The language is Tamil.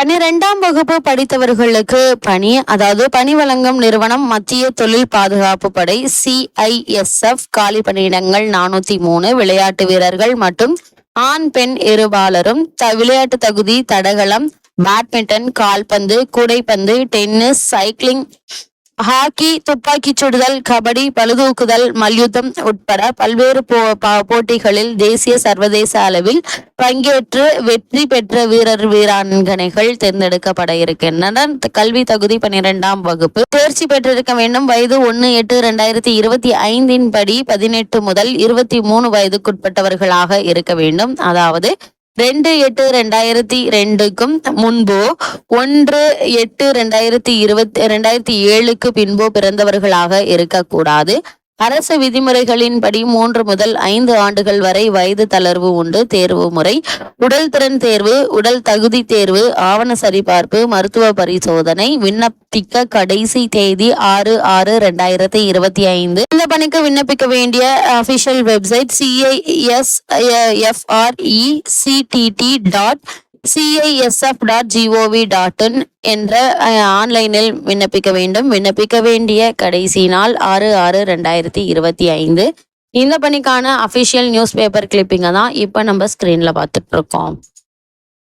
பன்னிரெண்டாம் வகுப்பு படித்தவர்களுக்கு பணி அதாவது பணி வழங்கும் நிறுவனம் மத்திய தொழில் பாதுகாப்பு படை சிஐஎஸ்எஃப் காலி பணியிடங்கள் நானூத்தி மூணு விளையாட்டு வீரர்கள் மற்றும் ஆண் பெண் இருபாலரும் த விளையாட்டு தகுதி தடகளம் பேட்மிண்டன் கால்பந்து கூடைப்பந்து டென்னிஸ் சைக்கிளிங் ஹாக்கி துப்பாக்கிச் சுடுதல் கபடி பழுதூக்குதல் மல்யுத்தம் உட்பட பல்வேறு போ போட்டிகளில் தேசிய சர்வதேச அளவில் பங்கேற்று வெற்றி பெற்ற வீரர் வீராங்கனைகள் தேர்ந்தெடுக்கப்பட இருக்கின்றனர். கல்வி தகுதி பன்னிரெண்டாம் வகுப்பு. தேர்ச்சி பெற்றிருக்க வேண்டும். வயது ஒன்று எட்டு ரெண்டாயிரத்தி இருபத்தி ஐந்தின் படி பதினெட்டு முதல் இருபத்தி மூணு வயதுக்குட்பட்டவர்களாக இருக்க வேண்டும். அதாவது ரெண்டு எட்டு ரெண்டாயிரத்தி ரெண்டுக்கும் முன்போ ஒன்று எட்டு ரெண்டாயிரத்தி இருபத்தி ரெண்டாயிரத்தி ஏழுக்கு பின்போ பிறந்தவர்களாக இருக்கக்கூடாது. அரசு விதிமுறைகளின்படி மூன்று முதல் ஐந்து ஆண்டுகள் வரை வயது தளர்வு உண்டு. தேர்வு முறை. உடல் திறன் தேர்வு உடல் தகுதி தேர்வு ஆவண சரிபார்ப்பு மருத்துவ பரிசோதனை விண்ணப்பிக்க கடைசி தேதி ஆறு ஆறு ரெண்டாயிரத்தி இருபத்தி ஐந்து. இந்த பணிக்கு விண்ணப்பிக்க வேண்டிய official website CIS FRE CTT dot CISF dot GOV dot in என்ற ஆன்லைனில் விண்ணப்பிக்க வேண்டும். விண்ணப்பிக்க வேண்டிய கடைசி நாள் ஆறு ஆறு ரெண்டாயிரத்தி இருபத்தி ஐந்து. இந்த பணிக்கான அஃபிஷியல் நியூஸ் பேப்பர் கிளிப்பிங்கை தான் இப்போ நம்ம ஸ்க்ரீனில் பார்த்துட்ருக்கோம்